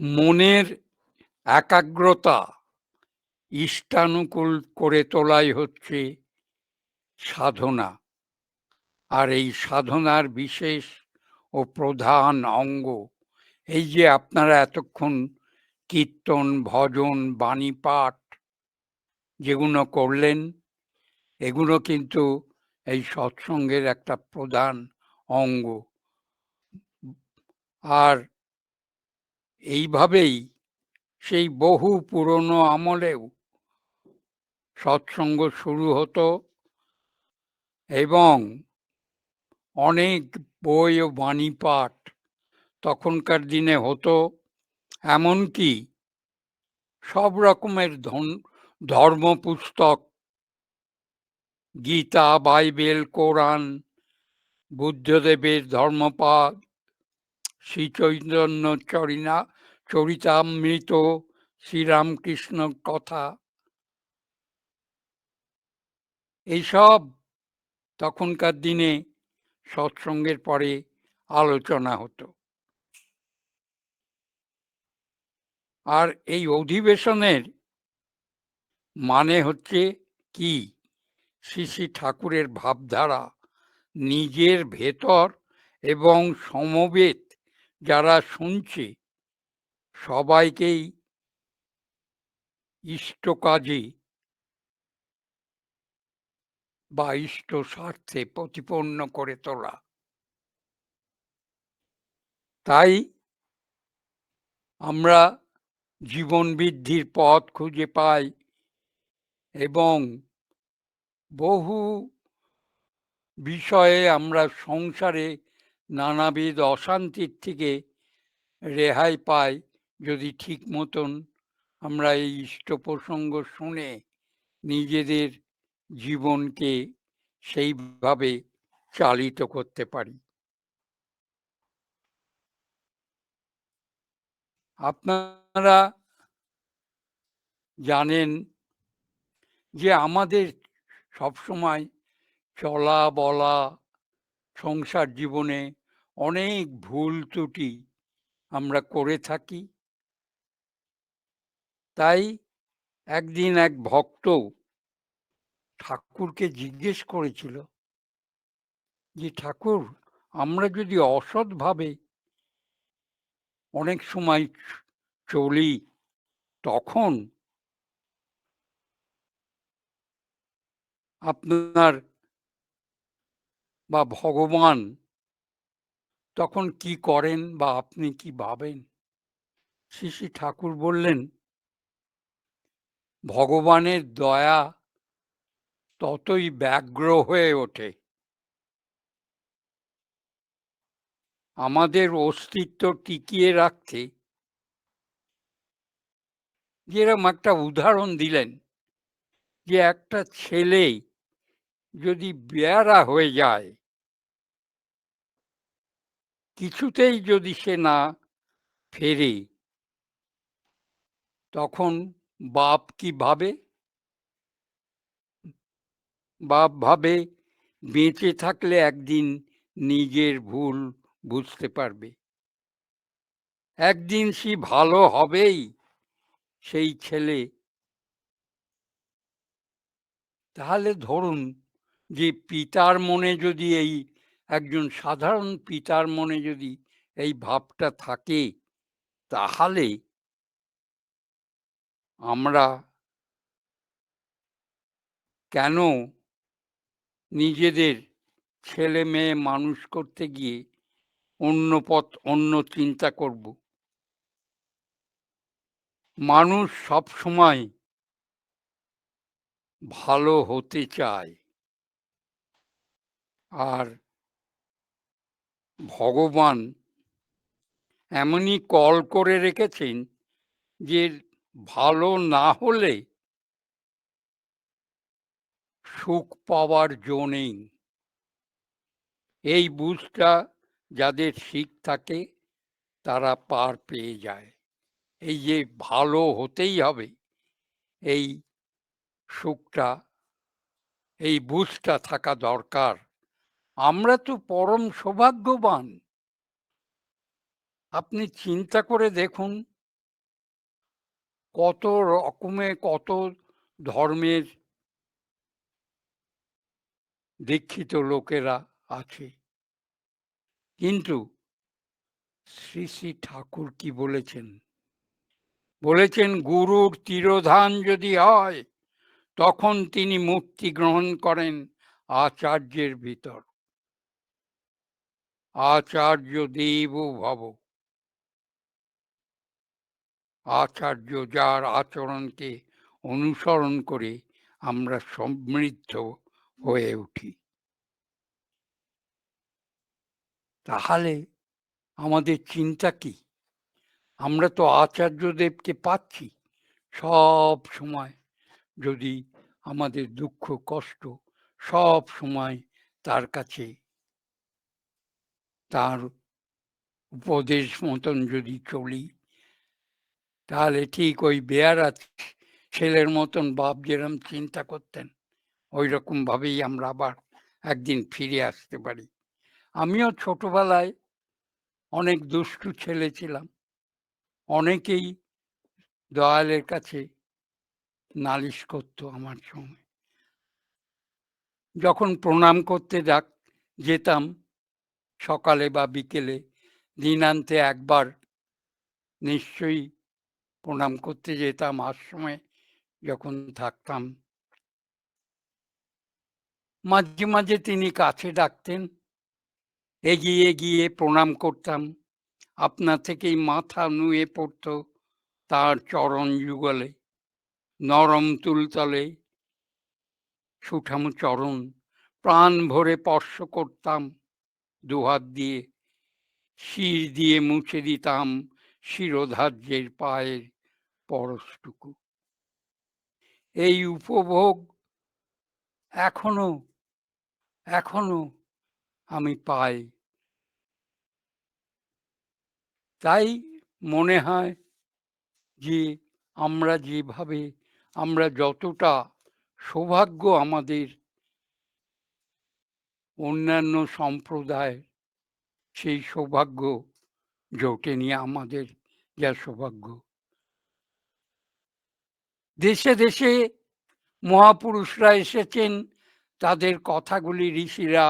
মনের একাগ্রতা ইষ্টানুকূল করে তোলাই হচ্ছে সাধনা। আর এই সাধনার বিশেষ ও প্রধান অঙ্গ এই যে আপনারা এতক্ষণ কীর্তন, ভজন বাণী পাঠ যেগুলো করলেন এগুলো কিন্তু এই সৎসঙ্গের একটা প্রধান অঙ্গ। আর এইভাবেই সেই বহু পুরনো আমলেও সৎসঙ্গ শুরু হতো এবং অনেক বই ও বাণী পাঠ তখনকার দিনে হতো। এমনকি সব রকমের ধর্ম পুস্তক গীতা, বাইবেল, কোরআন, বুদ্ধদেবের ধর্মপাদ শ্রী চৈতন্য চরিনা চরিতামৃত শ্রীরামকৃষ্ণ কথা। এইসব তখনকার দিনে সৎসঙ্গের পরে আলোচনা হতো। আর এই অধিবেশনের মানে হচ্ছে কি? শ্রী শ্রী ঠাকুরের ভাবধারা, নিজের ভেতর এবং সমবেত যারা শুনছে সবাইকেই ইষ্ট কাজে বা ইষ্ট স্বার্থে প্রতিপন্ন করে তোলা। তাই আমরা জীবন বৃদ্ধির পথ খুঁজে পাই এবং বহু বিষয়ে আমরা সংসারে নানাবিধ অশান্তির থেকে রেহাই পাই। যদি ঠিক মতন আমরা এই ইষ্ট প্রসঙ্গ শুনে নিজেদের জীবনকে সেইভাবে চালিত করতে পারি। আপনারা জানেন যে আমাদের সবসময় চলা বলা সংসার জীবনে অনেক ভুল ত্রুটি আমরা করে থাকি। তাই একদিন এক ভক্ত ঠাকুরকে জিজ্ঞেস করেছিল যে, ঠাকুর, আমরা যদি অসৎভাবে অনেক সময় চলি, তখন আপনার বা ভগবান তখন কি করেন বা আপনি কি ভাবেন? শ্রী শ্রী ঠাকুর বললেন ভগবানের দয়া ততই ব্যগ্র হয়ে ওঠে। আমাদের অস্তিত্ব টিকিয়ে রাখতে যেরকম একটা উদাহরণ দিলেন যে একটা ছেলে যদি বেয়ারা হয়ে যায়, কিছুতেই যদি সে না ফেরে, তখন বাপ কি ভাবে? বাপ ভাবে, বেঁচে থাকলে একদিন নিজের ভুল বুঝতে পারবে। একদিন সে ভালো হবেই সেই ছেলে। তাহলে ধরুন যে পিতার মনে যদি এই একজন সাধারণ পিতার মনে যদি এই ভাবটা থাকে, তাহলে আমরা কেন নিজেদের ছেলে মেয়ে মানুষ করতে গিয়ে অন্য পথ, অন্য চিন্তা করব? মানুষ সব সময় ভালো হতে চায়। আর ভগবান এমনই কল করে রেখেছেন যে ভালো না হলে সুখ পাওয়ার জো নেই। এই বুঝটা যাদের শিখ থাকে, তারা পার পেয়ে যায়। এই যে ভালো হতেই হবে, এই সুখটা, এই বুঝটা থাকা দরকার। আমরা তো পরম সৌভাগ্যবান। আপনি চিন্তা করে দেখুন কত রকমের কত ধর্মের দীক্ষিত লোকেরা আছে। কিন্তু শ্রী শ্রী ঠাকুর কি বলেছেন? বলেছেন, গুরুর তিরোধান যদি হয়, তখন তিনি মূর্তি গ্রহণ করেন আচার্যের ভিতর। আচার্য দেব ভব। আচার্য যার আচরণকে অনুসরণ করে আমরা সমৃদ্ধ হয়ে উঠি। তাহলে আমাদের চিন্তা কি? আমরা তো আচার্যদেবকে পাচ্ছি। সব সময় যদি আমাদের দুঃখ, কষ্ট সব সময় তার কাছে, তার উপদেশ মতন যদি চলি তাহলে ঠিক ওই বেয়ারা ছেলের মতন বাপ যেরম চিন্তা করতেন ওই রকম ভাবেই আমরা আবার একদিন ফিরে আসতে পারি। আমিও ছোটবেলায় অনেক দুষ্টু ছেলে ছিলাম। অনেকেই দয়ালের কাছে নালিশ করতো আমার সঙ্গে। যখন প্রণাম করতে ডাক যেতাম সকালে বা বিকেলে, দিনান্তে একবার নিশ্চয়ই প্রণাম করতে যেতাম, আশ্রমে যখন থাকতাম। মাঝে মাঝে তিনি কাছে ডাকতেন। এগিয়ে গিয়ে প্রণাম করতাম। আপনা থেকেই মাথা নুয়ে পড়ত তার চরণ যুগলে, নরম তুলতলে সুঠাম চরণ। প্রাণ ভরে স্পর্শ করতাম দুহাত দিয়ে, শির দিয়ে মুছে দিতাম শিরোধার্যের পায়ের পরশটুকু। এই উপভোগ এখনও এখনও আমি পাই। তাই মনে হয় যে আমরা যেভাবে, আমরা যতটা সৌভাগ্য আমাদের অন্যান্য সম্প্রদায় সেই সৌভাগ্য জোটেনি আমাদের যা সৌভাগ্য। দেশে দেশে মহাপুরুষরা এসেছেন, তাদের কথাগুলি ঋষিরা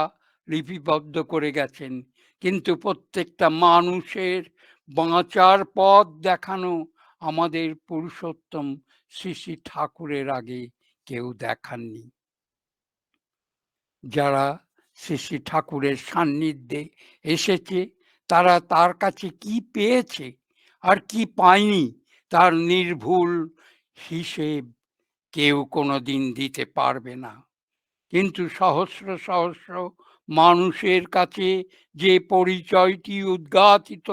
লিপিবদ্ধ করে গেছেন। কিন্তু প্রত্যেকটা মানুষের বাঁচার পথ দেখানো আমাদের পুরুষোত্তম শ্রী শ্রী ঠাকুরের আগে কেউ দেখাননি। যারা শ্রী শ্রী ঠাকুরের সান্নিধ্যে এসেছে, তারা তার কাছে কি পেয়েছে আর কি পায়নি, তার নির্ভুল হিসেব কেউ কোনো দিন দিতে পারবে না। কিন্তু সহস্র সহস্র মানুষের কাছে যে পরিচয়টি উদ্ঘাটিত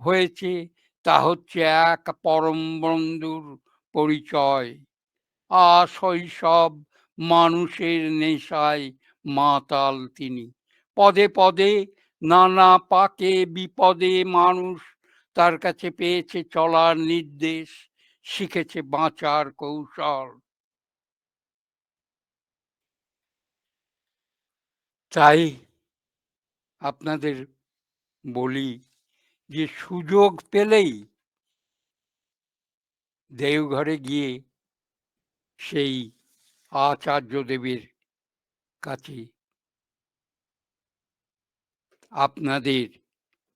হয়েছে, তা হচ্ছে এক পরম বন্ধুর পরিচয়। আ শৈশব মানুষের নেশায় মাতাল তিনি। পদে পদে নানা পাকে বিপদে মানুষ তার কাছে পেয়েছে চলার নির্দেশ। শিখেছে বাঁচার কৌশল। তাই আপনাদের বলি যে, সুযোগ পেলেই দেওঘরে গিয়ে সেই আচার্য আচার্যদেবের কাছে আপনাদের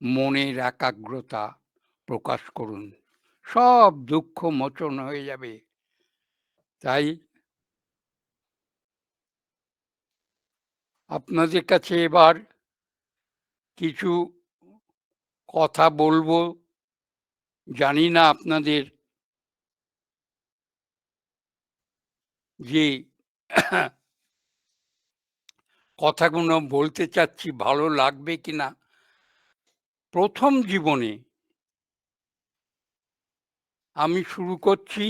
মনের একাগ্রতা প্রকাশ করুন। সব দুঃখ মোচন হয়ে যাবে। তাই আপনাদের কাছে এবার কিছু কথা বলব। জানি না আপনাদের যে কথাগুলো বলতে চাচ্ছি ভালো লাগবে কিনা। প্রথম জীবনে আমি শুরু করছি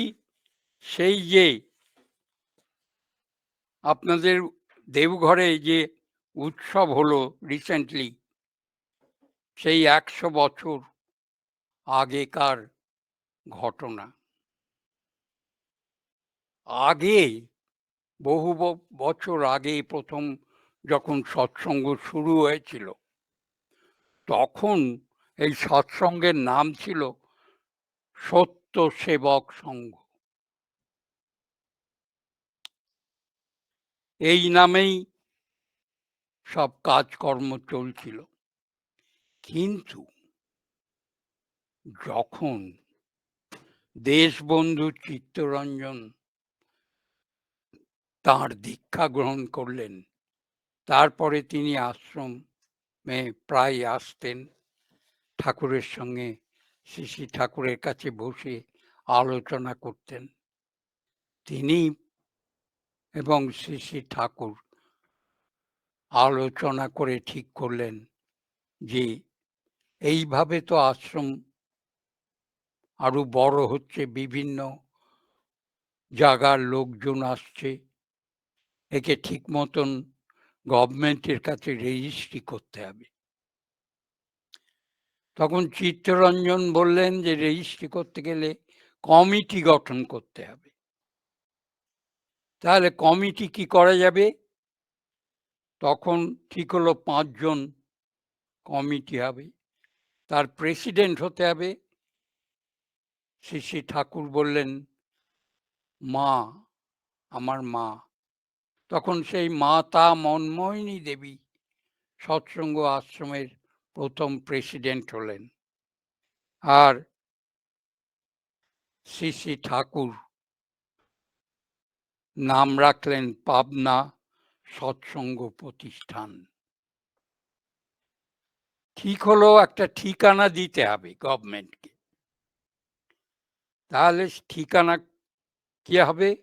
সেই যে আপনাদের দেবঘরে যে উৎসব হলো রিসেন্টলি সেই একশো বছর আগেকার ঘটনা। আগে, বহু বছর আগে প্রথম যখন সৎসঙ্গ শুরু হয়েছিল, তখন এই সৎসঙ্গের নাম ছিল সত্য সত্যসেবক সংঘ। এই নামেই সব কাজকর্ম চলছিল। কিন্তু যখন দেশবন্ধু চিত্তরঞ্জন তাঁর দীক্ষা গ্রহণ করলেন, তারপরে তিনি আশ্রমে প্রায় আসতেন ঠাকুরের সঙ্গে শ্রী ঠাকুরের কাছে বসে আলোচনা করতেন। তিনি এবং শ্রী শ্রী ঠাকুর আলোচনা করে ঠিক করলেন যে, এইভাবে তো আশ্রম আরও বড় হচ্ছে, বিভিন্ন জায়গার লোকজন আসছে। একে ঠিক মতন গভর্নমেন্টের কাছে রেজিস্ট্রি করতে হবে। তখন চিত্তরঞ্জন বললেন যে রেজিস্ট্রি করতে গেলে কমিটি গঠন করতে হবে। তাহলে কমিটি কি করা যাবে? তখন ঠিক হলো পাঁচজন কমিটি হবে। তার প্রেসিডেন্ট হতে হবে। শ্রী ঠাকুর বললেন, মা, আমার মা। তখন সেই মাতা মনমোহিনী দেবী সৎসঙ্গ আশ্রমের প্রথম প্রেসিডেন্ট হলেন। আর শ্রী শ্রী ঠাকুর। নাম রাখলেন পাবনা সৎসঙ্গ প্রতিষ্ঠান। ঠিক হলো একটা ঠিকানা দিতে হবে গভর্নমেন্টকে। তাহলে ঠিকানা কি হবে?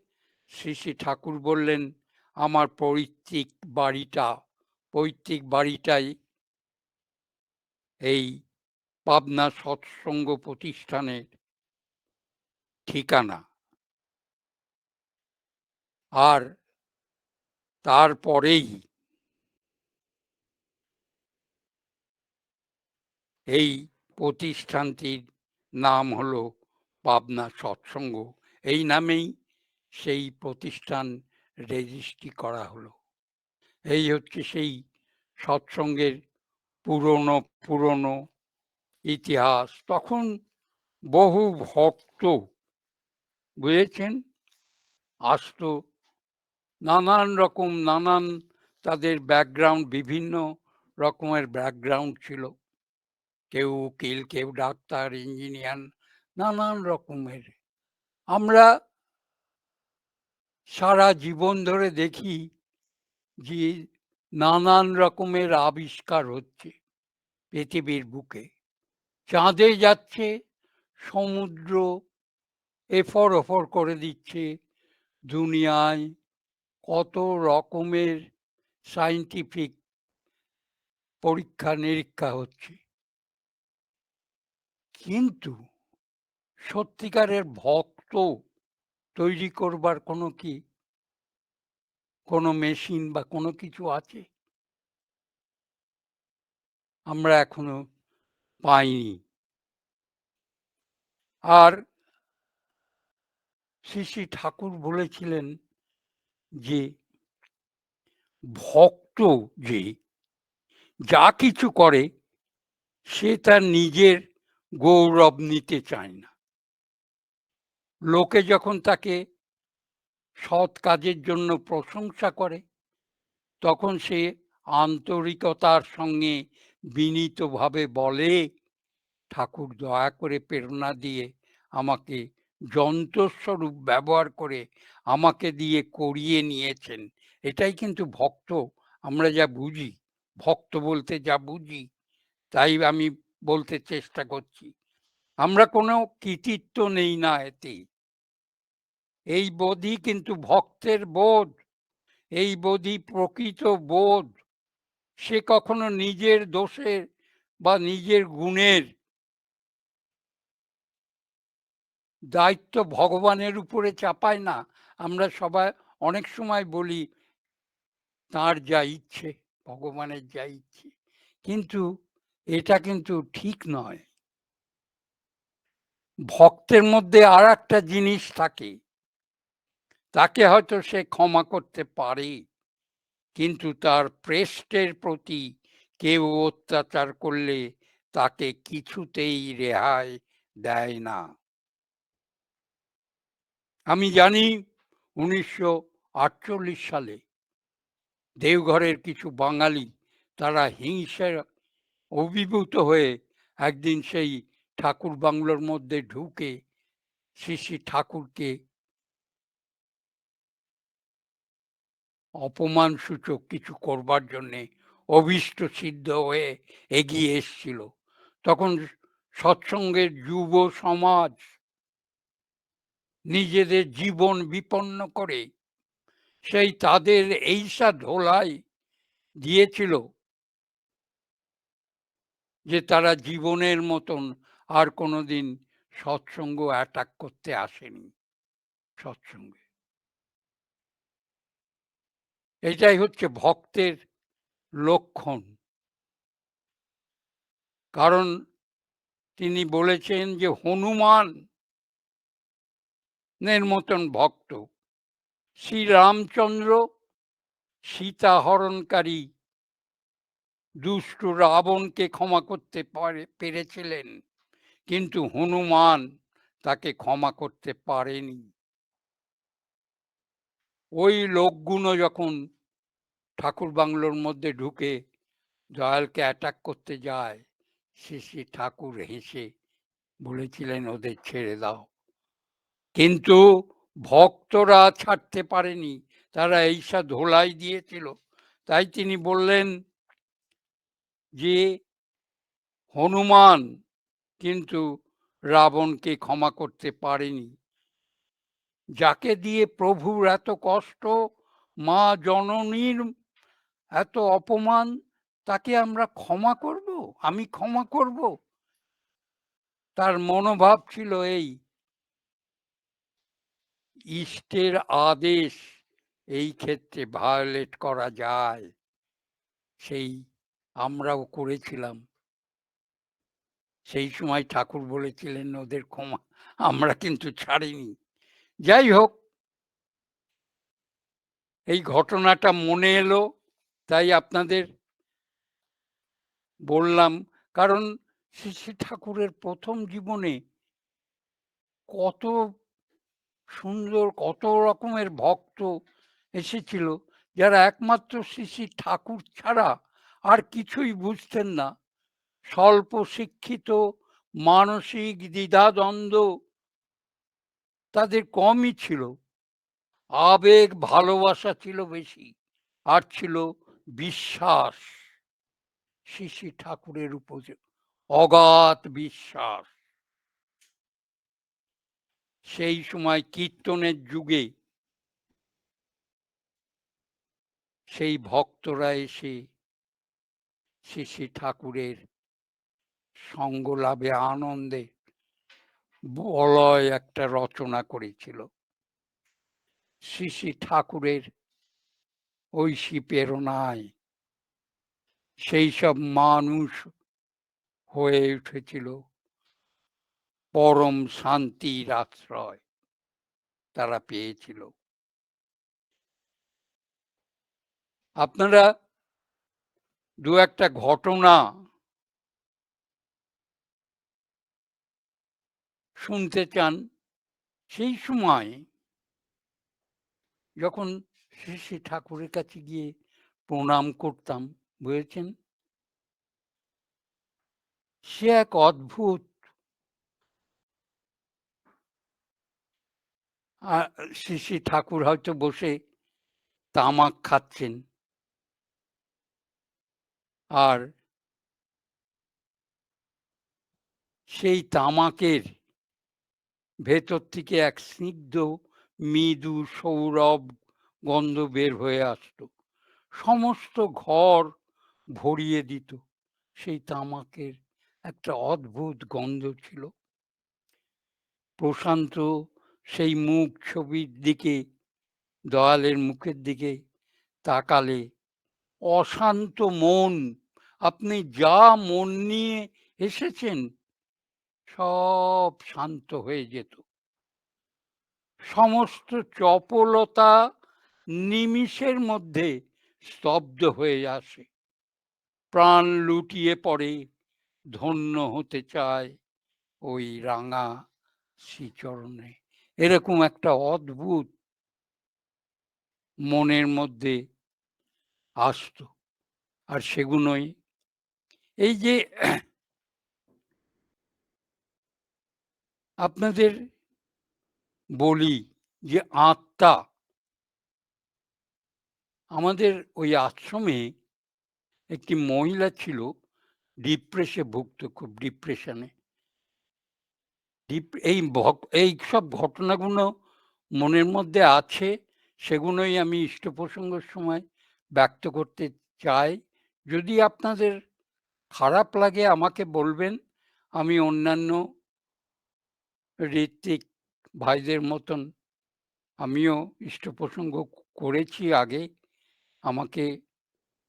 শ্রী শ্রী ঠাকুর বললেন, আমার পৈতৃক বাড়িটা, পৈতৃক বাড়িটাই এই পাবনা সৎসঙ্গ প্রতিষ্ঠানের ঠিকানা। আর তারপরেই এই প্রতিষ্ঠানটির নাম হলো পাবনা সৎসঙ্গ। এই নামেই সেই প্রতিষ্ঠান রেজিস্ট্রি করা হলো। এই হচ্ছে সেই সৎসঙ্গের পুরনো পুরনো ইতিহাস। তখন বহু ভক্ত বুঝেছেন? আসতো নানান রকম, নানান তাদের ব্যাকগ্রাউন্ড বিভিন্ন রকমের ব্যাকগ্রাউন্ড ছিল। কেউ উকিল, কেউ ডাক্তার ইঞ্জিনিয়ার নানান রকমের। আমরা সারা জীবন ধরে দেখি যে নানান রকমের আবিষ্কার হচ্ছে পৃথিবীর বুকে। চাঁদে যাচ্ছে, সমুদ্র এফর ওফর করে দিচ্ছে দুনিয়ায় কত রকমের সাইন্টিফিক পরীক্ষা নিরীক্ষা হচ্ছে। কিন্তু সত্যিকারের ভক্ত তৈরি করবার কোনো কি কোনো মেশিন বা কোনো কিছু আছে? আমরা এখনও পাইনি। আর শ্রী শ্রী ঠাকুর বলেছিলেন যে, ভক্ত যে, যা কিছু করে, সে তার নিজের গৌরব নিতে চায় না। লোকে যখন তাকে সৎ কাজের জন্য প্রশংসা করে, তখন সে আন্তরিকতার সঙ্গে বিনীতভাবে বলে, ঠাকুর দয়া করে প্রেরণা দিয়ে আমাকে যন্ত্রস্বরূপ ব্যবহার করে আমাকে দিয়ে করিয়ে নিয়েছেন। এটাই কিন্তু ভক্ত, আমরা যা বুঝি, ভক্ত বলতে যা বুঝি, তাই আমি বলতে চেষ্টা করছি। আমরা কোনো কৃতিত্ব নেই না এতে। এই বোধই কিন্তু ভক্তের বোধ, এই বোধই প্রকৃত বোধ। সে কখনো নিজের দোষের বা নিজের গুণের দায়িত্ব ভগবানের উপরে চাপায় না। আমরা সবাই অনেক সময় বলি, তার যা ইচ্ছে, ভগবানের যা ইচ্ছে। কিন্তু এটা কিন্তু ঠিক নয়। ভক্তের মধ্যে আর একটা জিনিস থাকে। তাকে হয়তো সে ক্ষমা করতে পারে, কিন্তু তার প্রেস্টের প্রতি কেউ অত্যাচার করলে তাকে কিছুতেই রেহাই দেয় না। আমি জানি উনিশশো আটচল্লিশ সালে দেওঘরের কিছু বাঙালি তারা হিংসার অভিভূত হয়ে একদিন সেই ঠাকুর বাংলোর মধ্যে ঢুকে শ্রী শ্রী ঠাকুরকে অপমান সূচক কিছু করবার জন্যে অভীষ্ট সিদ্ধ হয়ে এগিয়ে এসছিল। তখন সৎসঙ্গের যুব সমাজ নিজেদের জীবন বিপন্ন করে সেই তাদের এইসা ধোলাই দিয়েছিল যে তারা জীবনের মতন আর কোনোদিন সৎসঙ্গ অ্যাটাক করতে আসেনি। সৎসঙ্গে এটাই হচ্ছে ভক্তের লক্ষণ। কারণ তিনি বলেছেন যে হনুমান নের মতন ভক্ত। শ্রীরামচন্দ্র সীতা হরণকারী দুষ্ট রাবণকে ক্ষমা করতে পারে, পেরেছিলেন। কিন্তু হনুমান তাকে ক্ষমা করতে পারেনি। ওই লোকগুলো যখন ঠাকুর বাংলোর মধ্যে ঢুকে দয়ালকে অ্যাটাক করতে যায়। শ্রী ঠাকুর হেসে বলেছিলেন, ওদের ছেড়ে দাও। কিন্তু ভক্তরা ছাড়তে পারেনি। তারা এইসা ধোলাই দিয়েছিল। তাই তিনি বললেন যে, হনুমান কিন্তু রাবণকে ক্ষমা করতে পারেনি। যাকে দিয়ে প্রভুর এত কষ্ট, মা জননীর এত অপমান, তাকে আমরা ক্ষমা করব? আমি ক্ষমা করব? তার মনোভাব ছিল এই। ইষ্টের আদেশ এই ক্ষেত্রে ভায়োলেট করা যায়। সেই আমরাও করেছিলাম। সেই সময় ঠাকুর বলেছিলেন, ওদের ক্ষমা আমরা কিন্তু ছাড়িনি। যাই হোক, এই ঘটনাটা মনে এলো। তাই আপনাদের বললাম, কারণ শ্রী ঠাকুরের প্রথম জীবনে কত সুন্দর, কত রকমের ভক্ত এসেছিল, যারা একমাত্র শ্রী শ্রী ঠাকুর ছাড়া আর কিছুই বুঝতেন না। স্বল্প শিক্ষিত, মানসিক দ্বিধাদ্বন্দ্ব তাদের কমই ছিল। আবেগ, ভালোবাসা ছিল বেশি, আর ছিল বিশ্বাস শ্রী ঠাকুরের উপর অগাধ বিশ্বাস। সেই সময় কীর্তনের যুগে সেই ভক্তরা এসে শ্রী ঠাকুরের সঙ্গ লাভে আনন্দে বলয় একটা রচনা করেছিল। শ্রী ঠাকুরের ঐশী প্রেরণায় সেই সব মানুষ হয়ে উঠেছিল। পরম শান্তির আশ্রয় তারা পেয়েছিল। আপনারা দু একটা ঘটনা শুনতে চান। সেই সময় যখন শ্রী ঠাকুরের কাছে গিয়ে প্রণাম করতাম, বুঝেছেন? সে এক অদ্ভুত শ্রী ঠাকুর হয়তো বসে তামাক খাচ্ছেন। আর সেই তামাকের ভেতর থেকে এক স্নিগ্ধ মৃদু সৌরভ গন্ধ বের হয়ে আসতো। সমস্ত ঘর ভরিয়ে দিত। সেই তামাকের একটা অদ্ভুত গন্ধ ছিল। প্রশান্ত সেই মুখ ছবির দিকে দয়ালের মুখের দিকে তাকালে অশান্ত মন, আপনি যা মন নিয়ে এসেছেন, সব শান্ত হয়ে যেত। সমস্ত চপলতা নিমিষের মধ্যে স্তব্ধ হয়ে আসে। প্রাণ লুটিয়ে পড়ে, ধন্য হতে চায় ওই রাঙা শ্রীচরণে। এরকম একটা অদ্ভুত মনের মধ্যে আসতো। আর সেগুলোই এই যে আপনাদের বলি যে আত্মা আমাদের ওই আশ্রমে একটি মহিলা ছিল ডিপ্রেশে ভুগত, খুব ডিপ্রেশনে এই এই সব ঘটনাগুলো মনের মধ্যে আছে, সেগুলোই আমি ইষ্ট প্রসঙ্গের সময় ব্যক্ত করতে চাই। যদি আপনাদের খারাপ লাগে, আমাকে বলবেন। আমি অন্যান্য ঋত্বিক ভাইদের মতন, আমিও ইষ্ট প্রসঙ্গ করেছি আগে। আমাকে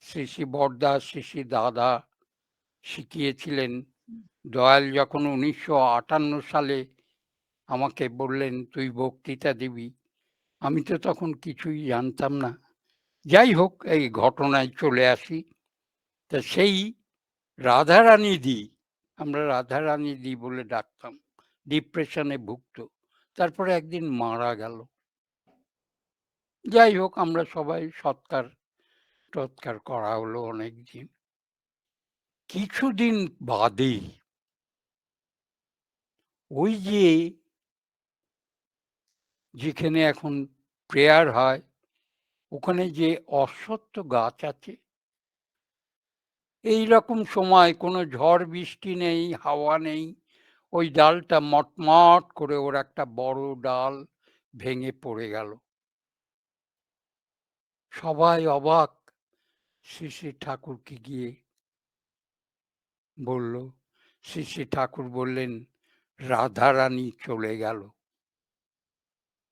শ্রী শ্রী বরদা শ্রী শ্রী দাদা শিখিয়েছিলেন। দয়াল যখন উনিশশো আটান্ন সালে আমাকে বললেন তুই বক্তৃতা দিবি? আমি তো তখন কিছুই জানতাম না। যাই হোক এই ঘটনায় চলে আসি। তা সেই রাধারানী দি আমরা রাধারানী দি বলে ডাকতাম। ডিপ্রেশনে ভুগত। তারপরে একদিন মারা গেল। যাই হোক আমরা সবাই সৎকার টৎকার করা হলো অনেকদিন। কিছুদিন বাদে ওই যে যেখানে এখন প্রেয়ার হয়, ওখানে যে অশ্বত্থ গাছ আছে এই রকম সময় কোনো ঝড়, বৃষ্টি নেই, হাওয়া নেই, ওই ডালটা মটমট করে ওর একটা বড় ডাল ভেঙে পড়ে গেল। সবাই অবাক শ্রী ঠাকুরকে গিয়ে বলল শ্রী ঠাকুর বললেন, রাধারানী চলে গেল।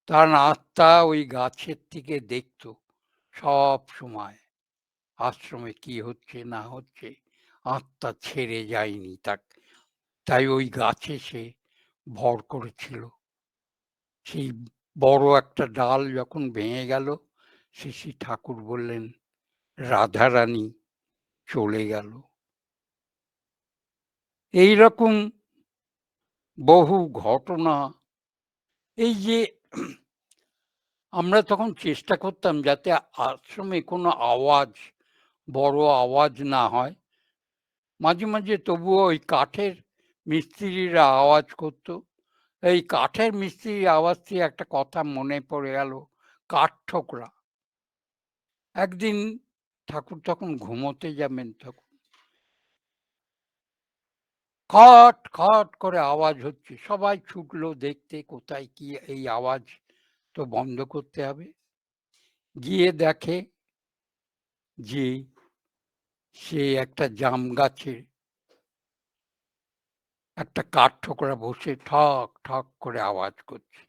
তার আত্মা ওই গাছের থেকে দেখত সব সময়, আশ্রমে কি হচ্ছে, না হচ্ছে, আত্মা ছেড়ে যায়নি তাক, তাই ওই গাছে সে ভর করেছিল। সেই বড় একটা ডাল যখন ভেঙে গেল শ্রী ঠাকুর বললেন রাধারানী চলে গেল। এই রকম বহু ঘটনা, এই যে আমরা তখন চেষ্টা করতাম যাতে আশ্রমে কোনো আওয়াজ, বড় আওয়াজ না হয়। মাঝে মাঝে তবুও ওই কাঠের মিস্ত্রিরা আওয়াজ করত। এই কাঠের মিস্ত্রির আওয়াজ দিয়ে একটা কথা মনে পড়ে গেল কাঠ ঠোকরা একদিন ঠাকুর তখন ঘুমোতে যাবেন তখন। খট খট করে আওয়াজ হচ্ছে। সবাই ছুটলো দেখতে কোথায় কি এই আওয়াজ তো বন্ধ করতে হবে। গিয়ে দেখে যে সে একটা জাম গাছে একটা কাঠ ঠোকরা বসে ঠক ঠক করে আওয়াজ করছে।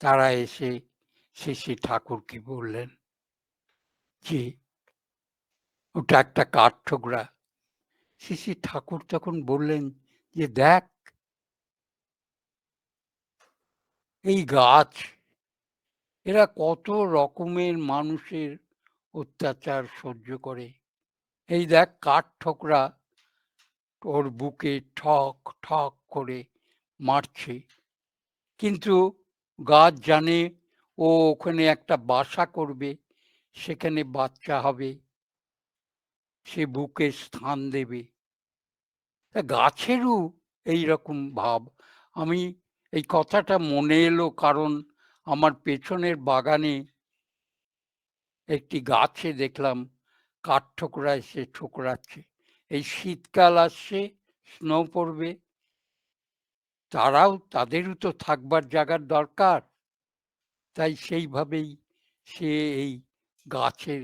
তারা এসে শ্রী ঠাকুরকে বললেন যে ওটা একটা কাঠ ঠোকরা শ্রী ঠাকুর তখন বললেন যে, দেখ, এই গাছ, এরা কত রকমের মানুষের অত্যাচার সহ্য করে। এই দেখ কাঠ ঠোকরা ওর বুকে ঠক ঠক করে মারছে। কিন্তু গাছ জানে ও ওখানে একটা বাসা করবে। সেখানে বাচ্চা হবে। সে বুকে স্থান দেবে। গাছেরও এই রকম ভাব। আমি এই কথাটা মনে এলো কারণ আমার পেছনের বাগানে একটি গাছে দেখলাম কাঠ ঠোকরা এসে ঠোকরাচ্ছে। এই শীতকাল আসছে, স্নো পড়বে। তারাও তাদেরও তো থাকবার জায়গার দরকার। তাই সেইভাবেই সে এই গাছের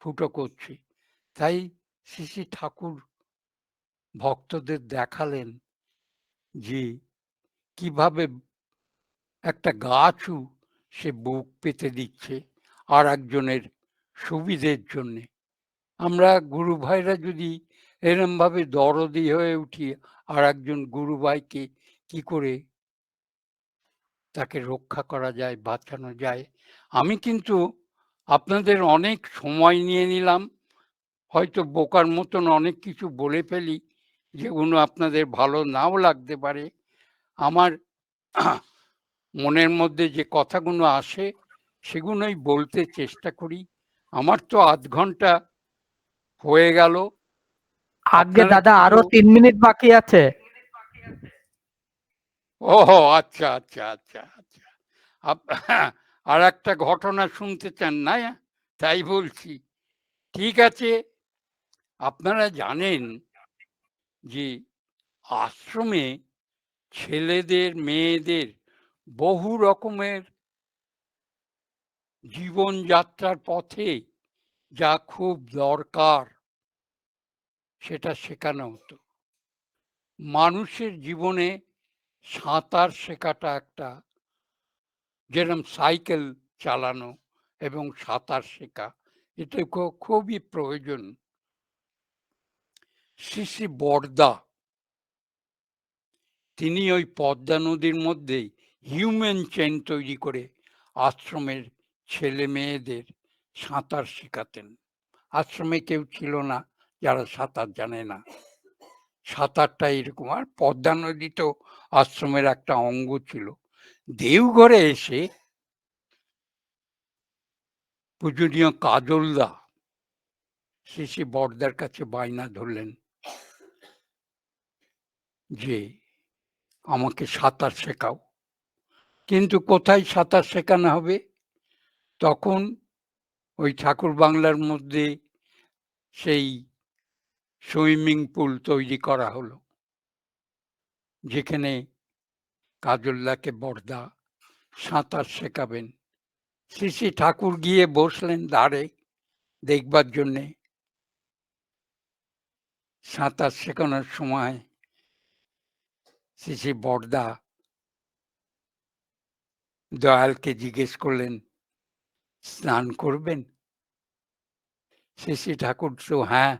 ফুটো করছে। তাই শ্রী ঠাকুর ভক্তদের দেখালেন যে কীভাবে একটা গাছও সে বুক পেতে দিচ্ছে আর একজনের সুবিধের জন্যে। আমরা গুরু ভাইরা যদি এরমভাবে দরদি হয়ে উঠি আর একজন গুরু ভাইকে কি করে তাকে রক্ষা করা যায়, বাঁচানো যায়? আমি কিন্তু আপনাদের অনেক সময় নিয়ে নিলাম। হয়তো বোকার মতন অনেক কিছু বলে ফেলি যেগুলো আপনাদের ভালো নাও লাগতে পারে। আমার মনের মধ্যে যে কথাগুলো আসে সেগুলোই বলতে চেষ্টা করি। আমার তো আধ ঘণ্টা হয়ে গেল। আগে দাদা আরও তিন মিনিট বাকি আছে। ও আচ্ছা আচ্ছা আচ্ছা আচ্ছা। আর একটা ঘটনা শুনতে চান না তাই বলছি। ঠিক আছে, আপনারা জানেন যে আশ্রমে ছেলেদের, মেয়েদের বহু রকমের জীবনযাত্রার পথে যা খুব দরকার, সেটা শেখানো হতো। মানুষের জীবনে সাঁতার শেখাটা একটা যেরকম সাইকেল চালানো এবং সাঁতার শেখা এটা খুবই প্রয়োজন। শ্রী বর্দা, তিনি ওই পদ্মা নদীর মধ্যেই হিউম্যান চেন তৈরি করে আশ্রমের ছেলে মেয়েদের সাঁতার শেখাতেন। আশ্রমে কেউ ছিল না যারা সাঁতার জানে না। সাঁতারটা এরকম, আর পদ্মা নদী তো আশ্রমের একটা অঙ্গ ছিল। দেওঘরে এসে পূজনীয় কাজলদা শ্রী বর্দার কাছে বায়না ধরলেন যে, আমাকে সাঁতার শেখাও। কিন্তু কোথায় সাঁতার শেখানো হবে? তখন ওই ঠাকুর বাংলার মধ্যে সেই সুইমিং পুল তৈরি করা হলো, যেখানে কাজল্লাকে বর্দা সাঁতার শেখাবেন। শ্রী ঠাকুর গিয়ে বসলেন দাঁড়ে দেখবার জন্যে। সাঁতার শেখানোর সময় শ্রী বর্দা দয়ালকে জিজ্ঞেস করলেন, স্নান করবেন? শ্রী ঠাকুর তো হ্যাঁ।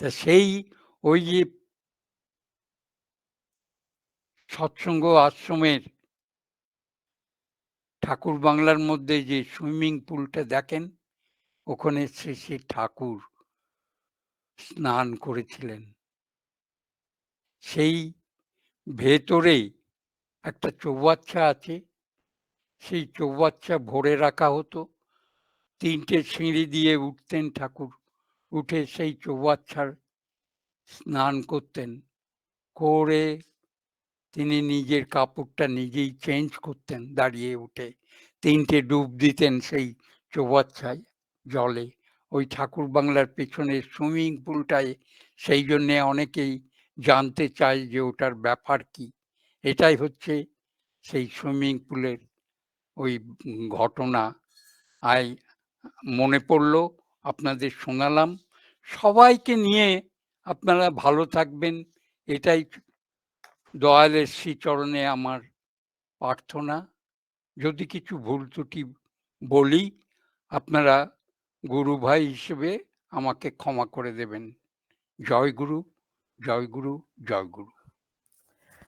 তা সেই ওই যে সৎসঙ্গ আশ্রমের ঠাকুর বাংলার মধ্যে যে সুইমিং পুলটা দেখেন, ওখানে শ্রী শ্রী ঠাকুর স্নান করেছিলেন। সেই ভেতরেই একটা চৌবাচ্চা আছে, সেই চৌবাচ্চা ভরে রাখা হতো। তিনটে সিঁড়ি দিয়ে উঠতেন ঠাকুর, উঠে সেই চৌবাচ্চার স্নান করতেন। করে তিনি নিজের কাপড়টা নিজেই চেঞ্জ করতেন দাঁড়িয়ে উঠে। তিনটে ডুব দিতেন সেই চৌবাচ্চায় জলে। ওই ঠাকুর বাংলার পেছনে সুইমিং পুলটায় সেই জন্যে অনেকেই জানতে চায় যে ওটার ব্যাপার কি। এটাই হচ্ছে সেই সুইমিং পুলের ওই ঘটনা। আই, মনে পড়ল, আপনাদের শোনালাম। সবাইকে নিয়ে আপনারা ভালো থাকবেন। এটাই দয়ালের শ্রীচরণে আমার প্রার্থনা। যদি কিছু ভুল ত্রুটি বলি, আপনারা গুরু ভাই হিসেবে আমাকে ক্ষমা করে দেবেন। জয় গুরু জয় গুরু জয় গুরু।